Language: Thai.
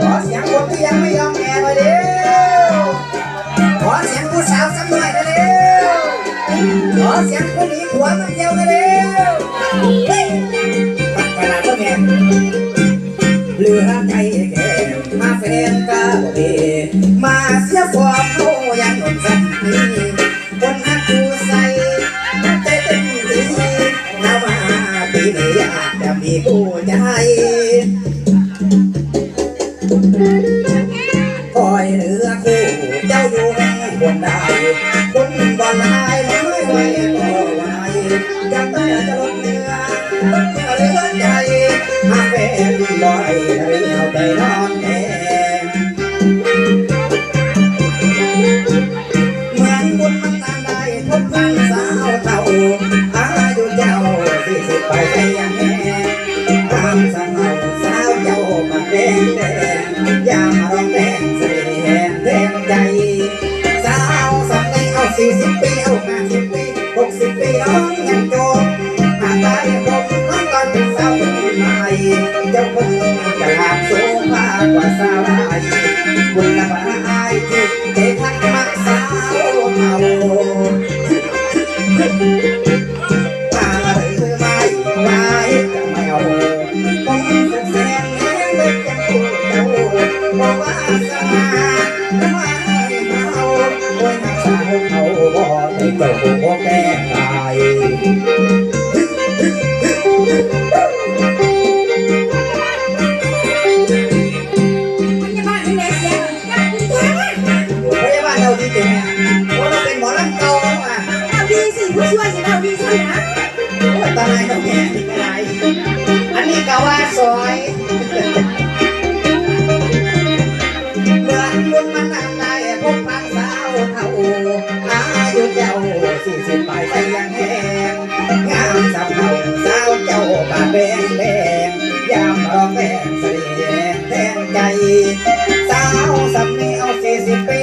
ขอเสียงคนที่ยังไม่ยอมแก่หน่อยเร็วขอเสียงผู้สาวสักหน่อยเร็วขอเสียงผู้หญิงหัวมันเดียวนะเร็วปักกระดาษก็แม่เหลือใจแก่มาแฟนก็บ่เอ ผู้ใจคอยเหลือคู่เจ้าอยู่แห่งบนดาวคนบ่ลายไม่ไหวก็ไหวจำเต้จะลดเนื้อลดเนื้อเหลือใจหากเป็นบ่อยเรียวใจนอนแดง เจ้าคงจะหากสูงมากกว่าสาวไทยบุญละบาอายที่เด็กทักมักสาวเม ช่วยสินเอาดีสินะตอนไหนต้องแก่ที่ไหนอันนี้ก็ว่าซอยเมื่อนบุญมันนำได้พบพันสาวเท่าอายุเจ้าสี่สิบไปไปยังแหงงามสาวเท่าสาวเจ้าปากแดงแดงยามร้องแดงเส